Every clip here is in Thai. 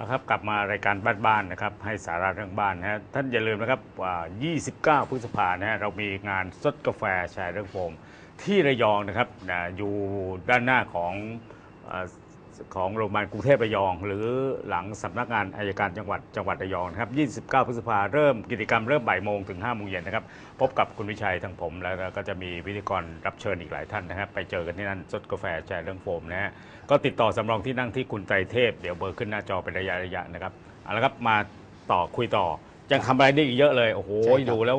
นะครับกลับมารายการบ้านๆนะครับให้สาระเรื่องบ้านนะฮะท่านอย่าลืมนะครับว่า29 พฤษภานะฮะเรามีงานสดกาแฟแชร์เรื่องโฟมที่ระยองนะครับนะอยู่ด้านหน้าของ ของโรงพยาบาลกรุงเทพระยอง หรือหลังสำนักงานอายการจังหวัดจังหวัดระยองนะครับ 29 พฤษภาเริ่มกิจกรรมเริ่มบ่ายโมงถึง5โมงเย็นนะครับ พบกับคุณวิชัยทั้งผม แล้วก็จะมีพิธีกรรับเชิญอีกหลายท่านนะครับ ไปเจอกันที่นั่นสดกาแฟแชร์เรื่องโฟมนะฮะก็ติดต่อสำรองที่นั่งที่คุณไตรเทพ เดี๋ยวเบอร์ขึ้นหน้าจอเป็นระยะระยะนะครับเอาละครับมาต่อคุยต่อยังทำอะไรได้อีกเยอะเลยโอ้โหใช่ครับดูแล้ว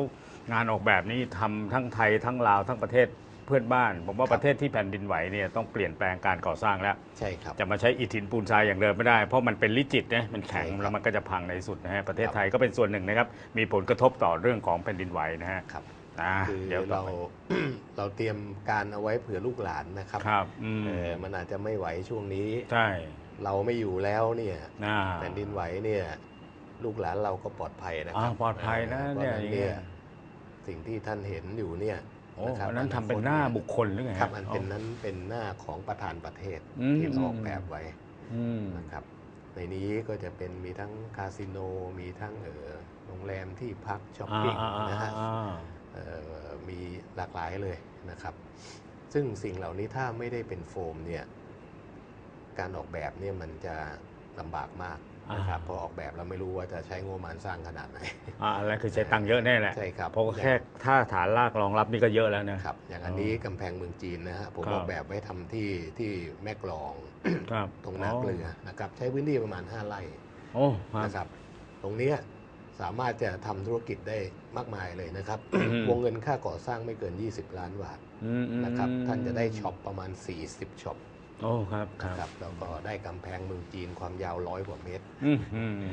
งานออกแบบนี้ทำทั้งไทยทั้งลาวทั้งประเทศเพื่อนบ้าน ผมว่าครับประเทศที่แผ่นดินไหวเนี่ยต้องเปลี่ยนแปลงการก่อสร้างแล้ว ใช่ครับจะมาใช้อิฐหินปูนทรายอย่างเดิมไม่ได้ เพราะมันเป็นลิจิตนะมันแข็งใช่ครับแล้วมันก็จะพังในที่สุดนะฮะประเทศครับไทยก็เป็นส่วนหนึ่งนะครับมีผลกระทบต่อเรื่องของแผ่นดินไหวนะฮะครับอ่าคือเดี๋ยวต่อเราไปเราเตรียมการเอาไว้เผื่อลูกหลานนะครับครับอืมเออมันอาจจะไม่ไหวช่วงนี้ใช่เราไม่อยู่แล้วเนี่ยน่าแผ่นดินไหวเนี่ยลูกหลานเราก็ปลอดภัยนะคอ่ารับปลอดภัยนะเพราะเนี่ยฉะอย่างเงี้ยสิ่งที่ท่านเห็นอยู่เนี่ย โอ้นะครับอันนั้นทำเป็นหน้าบุคคลหรือไงครับฮะอันเป็นนั้นเป็นหน้าของประธานประเทศอืมที่เราออกแบบไว้อืมนะครับในนี้ก็จะเป็นมีทั้งคาสิโนมีทั้งเออโรงแรมที่พักช้อปอ่าปิ้งอ่าอ่านะฮะอ่าเอ่อมีหลากหลายเลยนะครับ ซึ่งสิ่งเหล่านี้ถ้าไม่ได้เป็นโฟมเนี่ยการออกแบบเนี่ยมันจะลำบากมาก นะครับพอออกแบบเราไม่รู้ว่าจะใช้งบประมาณสร้างขนาดไหนอ่าอะไรคือใช้ตังค์เยอะแน่แหละใช่ครับเพราะแค่ถ้าฐานรากรองรับนี่ก็เยอะแล้วนะครับอย่างอันนี้กำแพงเมืองจีนนะฮะผมครับออกแบบไว้ทำที่ที่แม่กลองครับตรงนาเกลือนะครับใช้พื้นที่ประมาณ 5 ไร่โอ้ครับนะครับ ตรงเนี้ยสามารถจะทำธุรกิจได้มากมายเลยนะครับอืมวงเงินค่าก่อสร้างไม่เกิน 20 ล้านบาทอืมอืมนะครับท่านจะได้ช็อปประมาณ 40ช็อป โอ้ครับคนะครัรับบแล้วก็ได้กำแพงเมืองจีนความยาวร้อยกว่าเมตรอืมอืมอื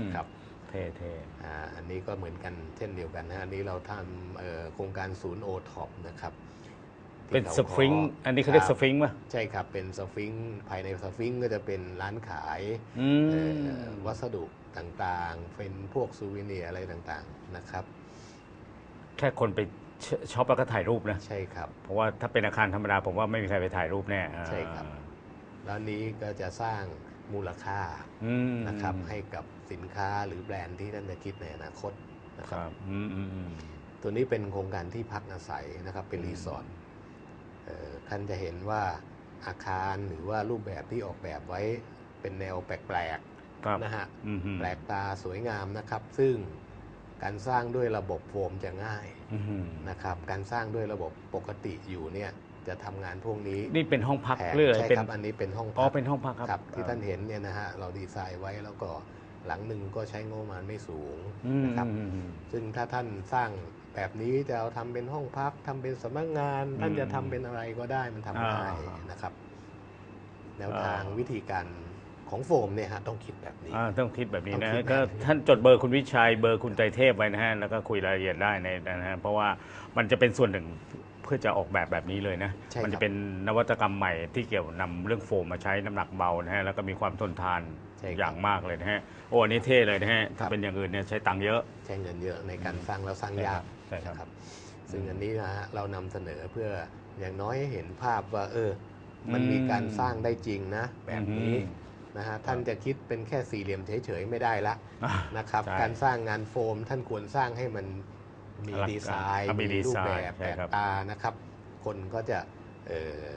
มครับเท่เท่อ่าอันนี้ก็เหมือนกันเช่นเดียวกันนะฮะอันนี้เราทำเอ่อโครงการศูนย์โอท็อปนะครับที่เป็นขาสฟิงค์อันนี้เขาเรียกคสบฟิงค์ป่ะใช่ครับ เป็นสฟิงค์ภายในสฟิงค์ก็จะเป็นร้านขายอืเอ่มอวัสดุต่างๆ เป็นพวกซูวิเนียร์อะไรต่างๆนะครับ แค่คนไป ชช็อปแล้วก็ถ่ายรูปนะใช่ครับ เพราะว่าถ้าเป็นอาคารธรรมดาผมว่าไม่มีใครไปถ่ายรูปแน่อ่าใช่ครับ แล้วนี้ก็จะสร้างมูลค่าอืมนะครับให้กับสินค้าหรือแบรนด์ที่ท่านจะคิดในอนาคตนะคครับรับอืมอืมอืมตัวนี้เป็นโครงการที่พักอาศัยนะครับเป็นรีสอร์ทเอ่อท่านจะเห็นว่าอาคารหรือว่ารูปแบบที่ออกแบบไว้เป็นแนวแปลกครับๆนะฮะอืมอืมแปลกตาสวยงามนะครับ ซึ่ง การสร้างด้วยระบบโฟมจะง่ายอืมนะครับการสร้างด้วยระบบปกติอยู่เนี่ยจะทำงานพวกนี้นี่เป็นห้องพักแพงหรืออะไรใช่เป็นครับอันนี้เป็นห้องอ๋อพักเป็นห้องพักครับครับที่ท่านเห็นเนี่ยนะฮะเราดีไซน์ไว้แล้วก็หลังหนึ่งก็ใช้งบประมาณไม่สูงอืมนะครับอืมอืมซึ่งถ้าท่านสร้างแบบนี้จะเอาทำเป็นห้องพักทำเป็นสำนักงาน ท่านจะทำเป็นอะไรก็ได้มันทำง่ายอ่านะครับ แนวทางอ่าวิธีการ ของโฟมเนี่ยฮะต้องคิดแบบนี้ อ่าต้องคิดแบบนี้ต้องนะคิดแบบนี้ ก็ท่านจดเบอร์คุณวิชัยเบอร์คุณไตรเทพไว้นะฮะแล้วก็คุยรายละเอียดได้ในนะฮะเพราะว่ามันจะเป็นส่วนหนึ่งเพื่อจะออกแบบแบบนี้เลยนะใช่ครับ มัจะเป็นนวัตกรรมใหม่ที่เกี่ยวนำเรื่องโฟมมาใช้น้ำหนักเบานะฮะแล้วก็มีความทนทานใช่ครับอย่างมากเลยนะฮะโอ้อันนี้เท่เลยนะฮะครัถ้าบเป็นอย่างอื่นเนี่ยใช้ตังค์เยอะ ใช้เงินเยอะในการสร้างแล้วสร้างยากใช่ครับ นะครับซึ่งอันนี้นะฮะเรานำเสนอเพื่ออย่างน้อยให้เห็นภาพว่า เออ มันมีการสร้างได้จริงนะ แบบนี้ อืม นะฮะท่านจะคิดเป็นแค่สี่เหลี่ยมเฉยๆไม่ได้ละอ่านะครับใช่การสร้างงานโฟมท่านควรสร้างให้มันมีอลังการดีไซน์อะมีดีรูไซปน์แบบใช่แปลกครับตานะครับ คนก็จะเอ่อ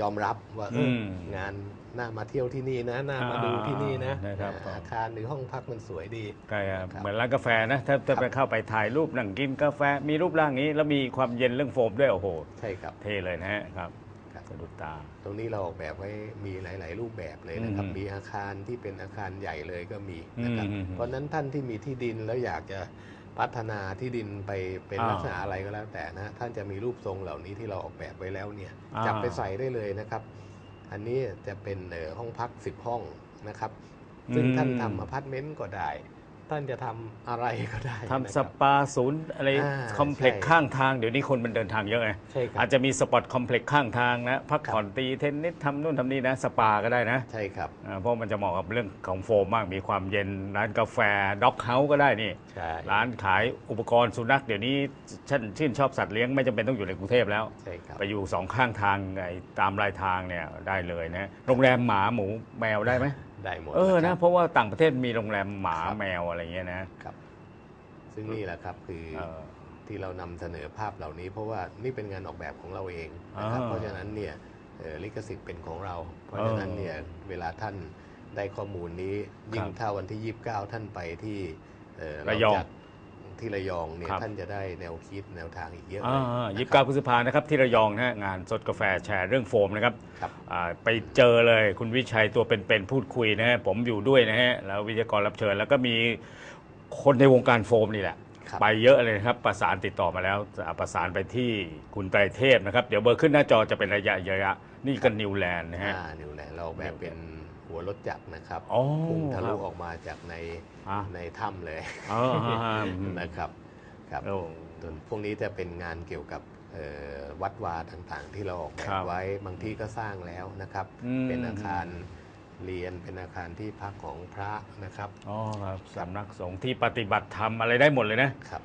ยอมรับว่าเอออมงานน่ามาเที่ยวที่นี่นะน่ามาดูที่นี่นะอ่านะครับอ่าอาคารหรือห้องพักมันสวยดีใช่ครับครับเหมือนร้านกาแฟนะถ้าถ้าครับไปเข้าไปถ่ายรูปนั่งกินกาแฟมีรูปร่างนี้ แล้วมีความเย็นเรื่องโฟมด้วยโอ้โหใช่ครับเท่เลยนะฮะครับครับสะดุดตา ตรงนี้เราออกแบบไว้มีหลาย ๆ รูปแบบเลยนะครับอืมมีอาคารที่เป็นอาคารใหญ่เลยก็มีนะครับอืมเพราะฉะนั้นท่านที่มีที่ดินแล้วอยากจะพัฒนาที่ดินไปเป็นอ่าลักษณะอะไรก็แล้วแต่นะท่านจะมีรูปทรงเหล่านี้ที่เราออกแบบไว้แล้วเนี่ยอ่าจับไปใส่ได้เลยนะครับ อันนี้จะเป็นเอ่อห้องพัก 10 ห้องนะครับ ซึ่งท่านทำอพาร์ตเมนต์ก็ได้ ท่านจะทำอะไรก็ได้ทำนะสครับ ปาศูนย์อะไรอ่าคอมเพล็กซ์ใช่ข้างทางเดี๋ยวนี้คนมันเดินทางเยอะไงใช่ครัอาบ จจะมีสปอตคอมเพล็กซ์ข้างทางนะพักผ่อนตีเทนนิสทำนู่นทำนี่นะ สปาก็ได้นะใช่ครับ อ่าเพราะมันจะเหมาะกับเรื่องของโฟมมากมีความเย็นร้านกาแฟด็อกเฮาส์ก็ได้นี่ ใช่ ร้านขายอุปกรณ์สุนัขเดี๋ยวนี้ฉันชื่นชอบสัตว์เลี้ยงไม่จำเป็นต้องอยู่ในกรุงเทพแล้ว ใช่ครับ ไปอยู่สองข้างทางไอ้ตามรายทางเนี่ยได้เลยนะโรงแรมหมาหมูแมวได้ไหม ได้หมดเออคนะรับเพราะว่าต่างประเทศมีโรงแรมหมาครับแมวอะไรเงี้ยนะครับ ซึ่งนี่แหละครับคือเออ ที่เรานำเสนอภาพเหล่านี้ เพราะว่านี่เป็นงานออกแบบของเราเองนะครับอ่าเพราะฉะนั้นเนี่ยเอ่อลิขสิทธิ์เป็นของเรา เพราะฉะนั้นเนี่ยเวลาท่านได้ข้อมูลนี้ยิ่งครับถ้าวันที่ 29 ท่านไปที่เอ่อระยอง เาจัด ที่ระยองเนี่ยครับ ท่านจะได้แนวคิดแนวทางอีกเยอะอ่เลยานะยี่สิบครั เก้าบพฤษภานะครับที่ระยองนะฮะงานสดกาแฟแชร์เรื่องโฟมนะครับครับ อ่าไปเจอเลยคุณวิชัยตัวเป็นๆพูดคุยนะฮะผมอยู่ด้วยนะฮะแล้ววิทยากรรับเชิญ แล้วก็มีคนในวงการโฟมนี่แหละ ครับ ไปเยอะเลยนะครับ ประสานติดต่อมาแล้วอ่าประสานไปที่คุณไตรเทพนะครับ เดี๋ยวเบอร์ขึ้นหน้าจอจะเป็นระยะระยะนี่ก็นิวแลนด์นะฮะ อ่านิวแลนด์เราแบบเป็นหัวรถจักรนะครับอ๋อพุ่งทะครัลุบออกมาจากในอะ ในถ้ำเลยอ๋อฮะอืมนะครับครับโอ้ ส่วนพวกนี้จะเป็นงานเกี่ยวกับเอ่อวัดวาต่างๆ ที่เราออกแบครับบไว้บางที่ก็สร้างแล้วนะครับ อืมเป็นอาคาร เรียนเป็นอาคารที่พักของพระนะครับอ๋อครับสำนักสงฆ์ที่ปฏิบัติธรรมอะไรได้หมดเลยนะครับ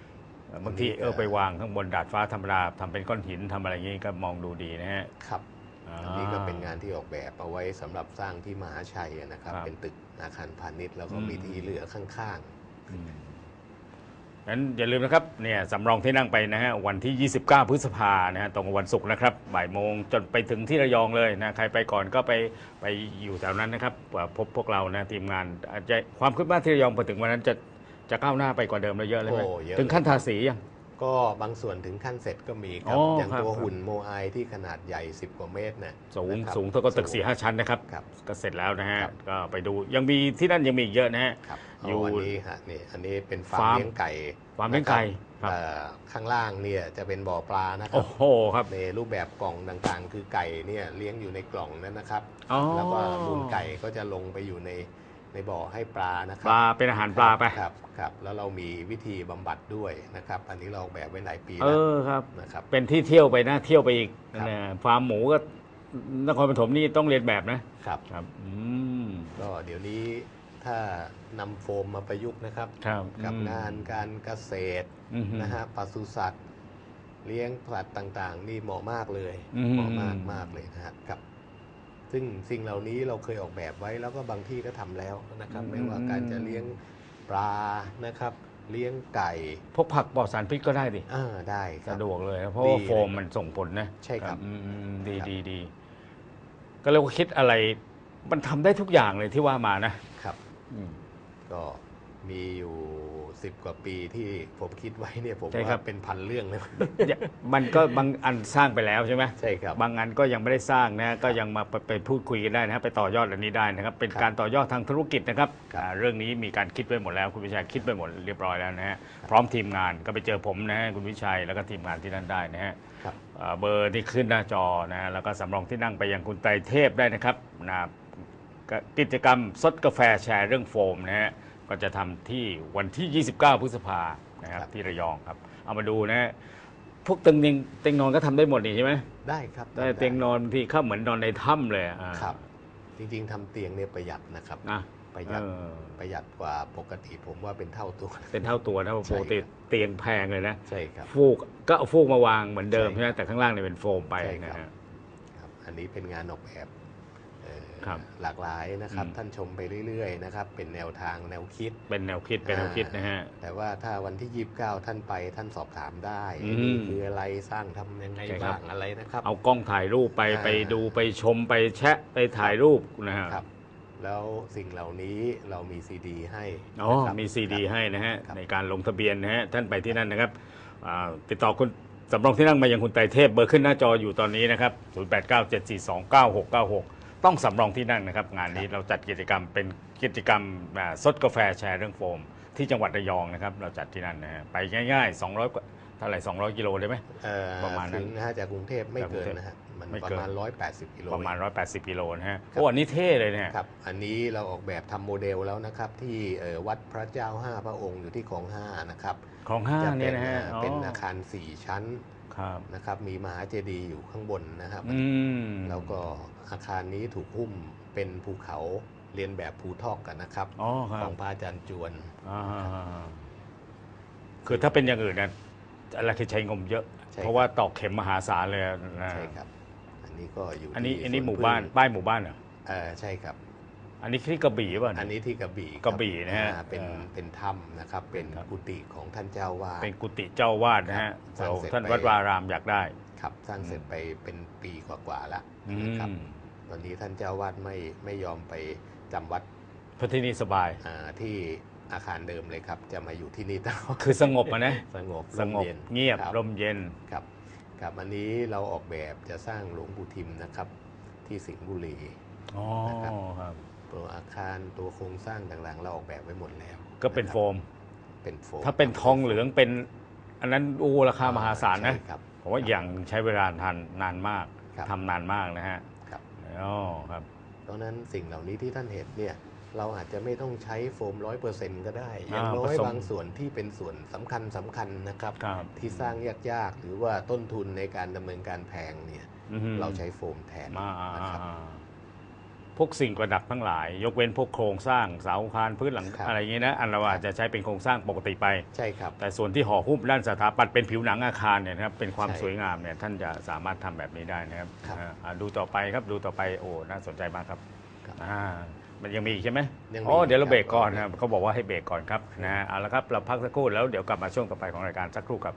บางทีเออไปวางข้างบนดาดฟ้าธรรมดาทำเป็นก้อนหินทำอะไรอย่างงี้ก็มองดูดีนะฮะครับอ่าอันนี้ก็เป็นงานที่ออกแบบเอาไว้สำหรับสร้างที่มหาชัยนะครับครับ เป็นตึกอาคารพาณิชย์แล้วก็อืมมีที่เหลือข้างอื มงั้นอย่าลืมนะครับเนี่ยสำรองที่นั่งไปนะฮะวันที่ 29 พฤษภานะฮะตรงกับวันศุกร์นะครับบ่ายโมงจนไปถึงที่ระยองเลยนะใครไปก่อนก็ไปไปอยู่แถวนั้นนะครับว่าพบพวกเรานะทีมงานอาจจะความคืบหน้าที่ระยองพอถึงวันนั้นจะจะก้าวหน้าไปกว่าเดิมเลยเยอะเลยไหมโอ้เยอะ ถึงขั้นทาสียังๆก็บางส่วนถึงขั้นเสร็จก็มีครับ อ๋ออย่างครับ ตัวครับหุ่นโมไอที่ขนาดใหญ่ 10 กว่าเมตรเนี่ยสูงนะครับสูงเท่ากับตึกสี่ห้าชั้นนะครับ ครับ ก็เสร็จแล้วนะฮะครับ ก็ไปดูยังมีที่นั่นยังมีอีกเยอะนะฮะ ครับ อยู่เอาอันนี้ฮะนี่อันนี้เป็นฟาฟาร์ร์มมเลี้ยงไก่ฟาร์มเลี้ยงไก่นะครับเอ่อข้างล่างเนี่ยจะเป็นบ่อปลานะครัโอ้บโหครับในรูปแบบกล่องต่างๆ คือไก่เนี่ยเลี้ยงอยู่ในกล่องนั้นนะครับอ๋อแล้วก็มูลไก่ก็จะลงไปอยู่ในในบ่อให้ปลานะครัปลาเป็นอาหารปลาไปครับครับแล้วเรามีวิธีบำบัดด้วยนะครับ อันนี้เราออกแบบไว้หลายปีเอแล้วอครับนะครับ เป็นที่เที่ยวไปนะเที่ยวไปอีกครับนะฟาร์มหมูก็นครปฐมนี่ต้องเรียนแบบนะครับครับอืมก็เดี๋ยวนี้ ถ้านำโฟมมาประยุกต์นะครับ ครับกับอืมงานการเกษตรอือฮึนะฮะปศุสัตว์ เลี้ยงสัตว์ต่างๆ นี่เหมาะมากเลยอืม เหมาะมากมากเลยนะฮะครับ ซึ่งสิ่งเหล่านี้เราเคยออกแบบไว้แล้วก็บางที่ก็ทำแล้วนะครับ ไม่ว่าการจะเลี้ยงปลานะครับ เลี้ยงไก่พวกผักปลอดสารพิษก็ได้ดิอ่าได้ครัสะบ ดวกเลยนะเพราะว่าดีเลยโฟมมันส่งผลนะใช่ครับ อืมอืมดีครับดีดีก็เรียกว่าคิดอะไร มันทำได้ทุกอย่างเลยที่ว่ามานะครับอืม ก็มีอยู่สิบกว่าปีที่ผมคิดไว้เนี่ยผมใช่ครัว่าบ เป็นพันเรื่องเลยอย่ามันก็บางอันสร้างไปแล้วใช่ไหมใช่ครับ บางอันก็ยังไม่ได้สร้างนะก็ยังมาไปไปพูดคุยกันได้นะครับไปต่อยอดอันนี้ได้นะครับ เป็นครับการต่อยอดทางธุรกิจนะครับครับอ่าเรื่องนี้มีการคิดไว้หมดแล้ว คุณวิชัยคิดไปหมดเรียบร้อยแล้วนะฮะพร้อมทีมงานก็ไปเจอผมนะฮะคุณวิชัยแล้วก็ทีมงานที่นั่นได้นะฮะครับ อ่าเบอร์ที่ขึ้นหน้าจอนะฮะแล้วก็สำรองที่นั่งไปยังคุณไตรเทพได้นะครับนะ ก็กิจกรรมซดกาแฟแชร์เรื่องโฟมนะฮะก็จะทำที่วันที่ 29 พฤษภานะครับครับที่ระยองครับ เอามาดูนะฮะพวกเตียงเตียงเตียงนอนก็ทำได้หมดนี่ใช่ไหมได้ครับได้เตียงนอนบางทีเข้าเหมือนนอนในถ้ำเลยอะครับ จริงๆทำเตียงเนี่ยประหยัดนะครับ นะ ประหยัดเออ ประหยัดกว่าปกติผมว่าเป็นเท่าตัว เป็นเท่าตัวนะใช่ปกติครับ เตียงแพงเลยนะใช่ครับ ฟูกก็เอาฟูกมาวางเหมือนเดิมใช่ใช่ไหมแต่ข้างล่างเนี่ยเป็นโฟมไปใช่นะครับฮะครับ อันนี้เป็นงานออกแบบเอ่อครับ หลากหลายนะครับอืมท่านชมไปเรื่อยๆนะครับเป็นแนวทางแนวคิด เป็นแนวคิดเป็นแนวคิดนะฮะแต่ว่าถ้าวันที่ 29 ท่านไปท่านสอบถามได้อืมนี่คืออะไรสร้างทำยังไงใช่ครับบ้างอะไรนะครับ เอากล้องถ่ายรูปไปอ่าไปดูไปชมไปแชะไปถ่ายรูปนะฮะครับแล้วสิ่งเหล่านี้เรามีซีดีให้อ๋อนะครับมีซีดีครับให้นะฮะครับในการลงทะเบียนนะฮะท่านไปที่นั่นนะครับอ่าติดต่อคุณสำรองที่นั่งมายังคุณไตรเทพเบอร์ขึ้นหน้าจออยู่ตอนนี้นะครับ 0897429696 ต้องสำรองที่นั่งนะครับ งานนี้เราจัดกิจกรรมเป็นกิจกรรมอ่าซดกาแฟแชร์เรื่องโฟม ที่จังหวัดระยองนะครับ เราจัดที่นั่นนะฮะไปง่ายๆ 200กว่าเท่าไหร่200 กิโลได้ไหม เอ่อประมาณนั้นถึงนะฮะจากกรุงเทพไม่เกินจากกรุงเทพนะฮะมันไม่ประเกิน มาณ 180กิโล ประมาณ 180กิโลนะฮะครับโอ้อันนี้เท่เลยเนี่ย ครับ อันนี้เราออกแบบทำโมเดลแล้วนะครับ ที่เอ่อวัดพระเจ้าห้าพระองค์อยู่ที่คลองห้านะครับของห้าจะเนี่เป็ยนนะฮะอ่าเป็นอาคารสี่ชั้นครับ นะครับมีมหาเจดีย์อยู่ข้างบนนะครับอืมแล้วก็อาคารนี้ถูกหุ้มเป็นภูเขาเรียนแบบภูทอกกันนะครับอ๋อคขรัอบงพระอาจารย์จวนอ่าคือถ้าเป็นอย่างอื่นนะอะไรคือใช้งมเยอะใช่เพราะว่าตอกเข็มมหาศาลเลยนะใช่ครับ อันนี้ก็อยู่อันนี้ที่อันนี้สวหมู่บ้านพึ่งป้ายหมู่บ้านเหรอเออใช่ครับ อันนี้ที่กระบี่ป่ะอันนี้ที่กระบี่คบกระบี่นะฮะอ่าเป็นเออเป็นถ้ำนะครับ เป็นครับ กุฏิของท่านเจ้าวาด เป็นกุฏิเจ้าวาดนะฮะครับสร้างเราเสร็จท่านไป วัดวารามอยากได้ ครับสร้างเสร็จไปเป็นปีกว่าๆแล้วอืนะครับมตอนนี้ท่านเจ้าวาดไม่ไม่ยอมไปจำวัดเพราะที่นี่สบาย อ่าที่อาคารเดิมเลยครับ จะมาอยู่ที่นี่ตลอดคือสงบอะนะสงบสร่มงบเย็นเงียบครับร่มเย็น ครับครับอันนี้เราออกแบบจะสร้างหลวงปู่ทิมนะครับ ที่สิงห์บุรี อ๋อนะครับ ครับ ตัวอาคารตัวโครงสร้างต่างๆ เราออกแบบไว้หมดแล้วก็เป็นะโฟครับมเป็นโฟมถ้าเป็นทองเหลืองเป็น อันนั้นอูราคามหาศาลนะใช่ครับ ผมว่าอย่างใช้เวลาทานนานมากครับ ทำนานมากนะฮะครับอ๋อครับ เพราะฉะนั้นสิ่งเหล่านี้ที่ท่านเห็นเนี่ยเราอาจจะไม่ต้องใช้โฟมร้อยเปอร์เซ็นต์ก็ได้อย่างอ่าน้อยผสม บางส่วนที่เป็นส่วนสำคัญสำคัญนะครับ ครับที่สร้างยากๆ หรือว่าต้นทุนในการดำเนินการแพงเนี่ย อือฮึเราใช้โฟมแทนมานะครับ พวกสิ่งประดับทั้งหลาย ยกเว้นพวกโครงสร้างเสาคานพื้นหลังครับ อะไรอย่างนี้นะอันเราอาจจะใช้เป็นโครงสร้างปกติไป ใช่ครับ แต่ส่วนที่ห่อหุ้มด้านสถาปัตย์เป็นผิวหนังอาคารเนี่ยนะครับเป็นความใช่สวยงามเนี่ยท่านจะสามารถทำแบบนี้ได้นะครับครับอ่าอ่าดูต่อไปครับดูต่อไปโอ้น่าสนใจมากครับครับอ่ามันยังมีอีกใช่ไหมยังมีอ๋อเดี๋ยวเราครับ เบรกก่อนนะครับเขาบอกว่าให้เบรกก่อนครับนะฮะเอาละครับเราพักสักครู่แล้วเดี๋ยวกลับมาช่วงต่อไปของรายการสักครู่ครับ